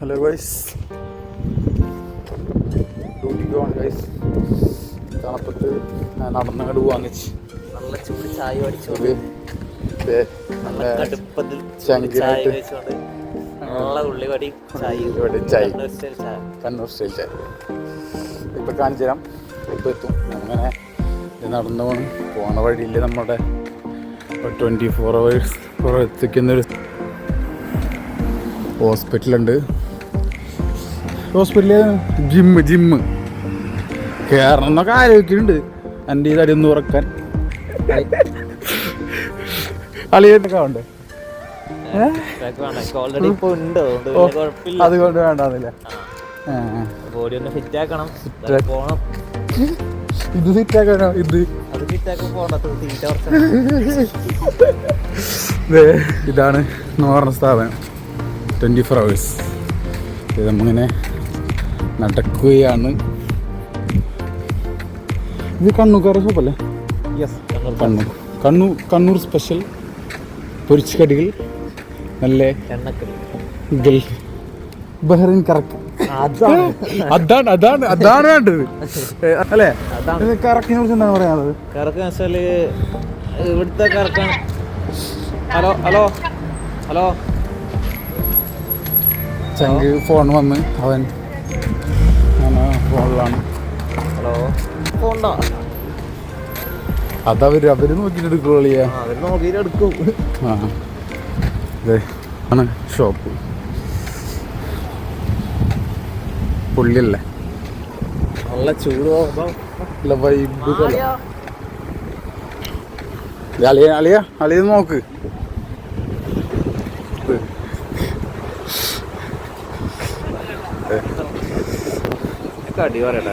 Hello guys ഡ്യൂട്ടിക്ക് പോകണം guys തണുപ്പത്ത് നടന്നങ്ങോട്ട് വാങ്ങിച്ച് നല്ല ചൂട് ചായ. കണ്ണൂർ സ്റ്റൈൽ ചായ. ഇപ്പം കാണിച്ചു തരാം ഇപ്പം എത്തും. അങ്ങനെ നടന്നു പോകണം പോണ വഴിയിൽ നമ്മുടെ ട്വന്റി ഫോർ അവേഴ്സ് പ്രവർത്തിക്കുന്നൊരു ഹോസ്പിറ്റലുണ്ട് ഹോസ്പിറ്റലിൽ ജിമ്മ് ജിമ്മ് കയറണം എന്നൊക്കെ ആലോചിക്കുന്നുണ്ട്. എന്റെ ഈ തടി ഒന്ന് ഉറക്കാൻ. അളിയൊക്കെ വേണ്ടേ ഓൾറെഡി ഇപ്പൊ ഉണ്ട് അതുകൊണ്ട് വേണ്ടാന്നില്ല. ബോഡി ഒന്ന് ഫിറ്റ് ആക്കണം. പോണം. ഇത് സെറ്റാക്കാനോ ഇത്. അത് ഫിറ്റ് ഇതാണ് പറഞ്ഞ സ്ഥാപനം. ട്വന്റി ഫോർ അവേഴ്സ് ഇത് നമ്മളിങ്ങനെ നടക്കുകയാണ്. ഇത് കണ്ണൂക്കാർ സൂപ്പല്ലേ യെസ് കണ്ണൂർ കണ്ണൂർ. കണ്ണൂർ സ്പെഷ്യൽ പൊരിച്ച കടികൾ നല്ല ഗൾഫ്. ബഹ്റിൻ കറക്ക് അതാണ്. അതാണ് അതാണ് വേണ്ടത്. അല്ലേ? കറക്കിനെ കുറിച്ച് എന്താണ് പറയാനുള്ളത്? കറക്ക് വെച്ചാൽ ഇവിടുത്തെ കറക്കാണ്. Hello hello hello. ചങ്ക് ഫോൺ വന്ന് അവൻ പോണ്ടോ അതവര് അവർ എടുക്കുള്ളൂ ആ അവർ നോക്കിയിട്ട് എടുക്കും. ആ അതെ ആണ് ഷോപ്പ് പുള്ളിയല്ലേ? നല്ല ചൂട് നല്ല വൈബ് അളിയ അളിയ അളിയ നോക്ക്. അടി പറയട്ടെ.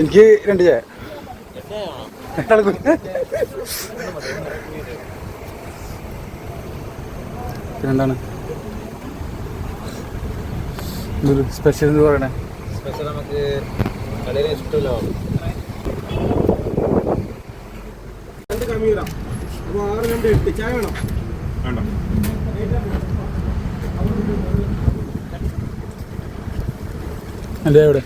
എനിക്ക് രണ്ട് ചായ. രണ്ടാൾക്കും പിന്നെന്താണ്? ഇതൊരു സ്പെഷ്യൽ എന്ന് പറയണേ. സ്പെഷ്യൽ നമുക്ക് കടയിൽ ഇഷ്ടമല്ലോ. രണ്ട് കമ്മി വരാം അപ്പോൾ ആറ് രണ്ട് എട്ട്. ചായ വേണം? എന്റെ എവിടെ